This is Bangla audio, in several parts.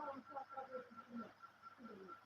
上下下就是四个四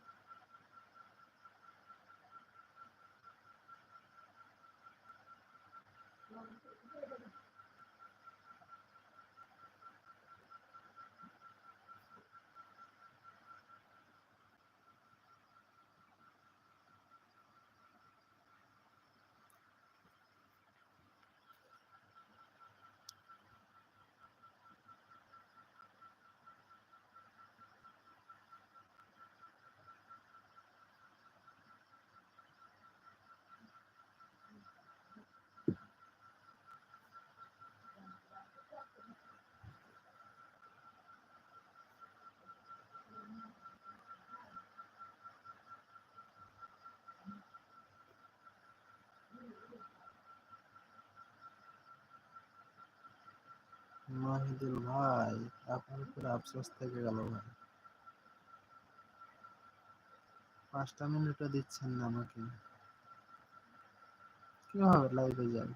মাহিদুল ভাই, আপনার উপরে আফসোস থেকে গেল ভাই। পাঁচটা মিনিটও দিচ্ছেন না আমাকে। কীভাবে লাইভে যাই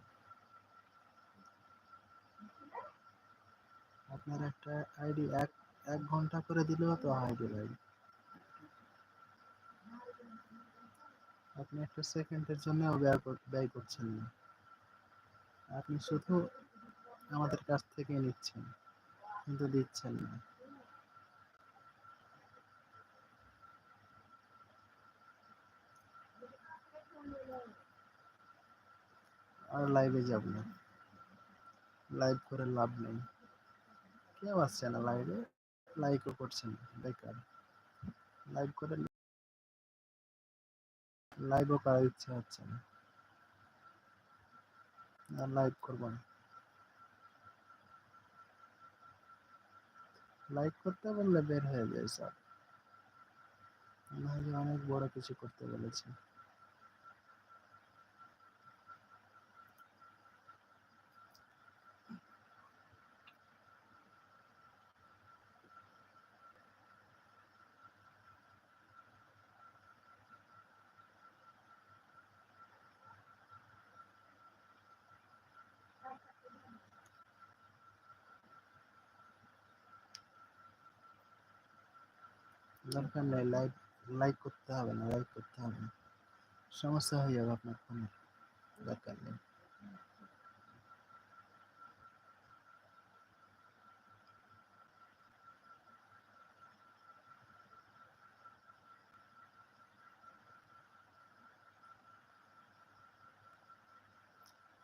আপনার একটা আইডি এক এক ঘণ্টা করে দিলেও তো আইডি লাইভ আপনি একটা সেকেন্ডের জন্য ব্যয় করছেন না। আপনি শুধু আমাদের কাছ থেকে নিচ্ছেন, কিন্তু দিচ্ছেন না। আর লাইভে যাব না। লাইভ করে লাভ নেই। কেউ আসছে না লাইভে লাইকও করছেন বেকার। লাইভ করে লাইভও করার ইচ্ছা হচ্ছে না। লাইভ করব না। লাইক করতে বললে বের হয়ে যায় স্যার অনেক বড় কিছু করতে বলেছে। দরকার নেই লাইক লাইক করতে হবে না লাইক করতে হবে না। সমস্যা হয়ে যাবে আপনার ফোনে দরকার নেই।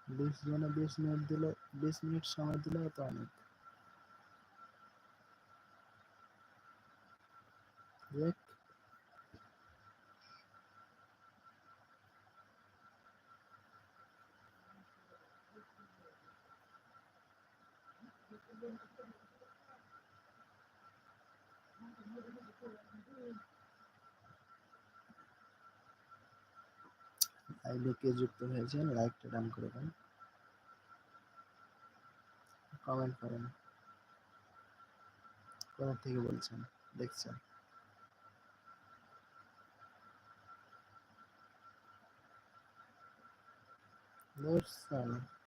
বিশ জনে বিশ মিনিট দিলে, বিশ মিনিট সময় দিলেও তো অনেক। এক আইডি কে যুক্ত হয়েছেন লাইকটা ডান করে দেন। কমেন্ট করেন। কোথা থেকে বলছেন? দেখছেন। দেখছেন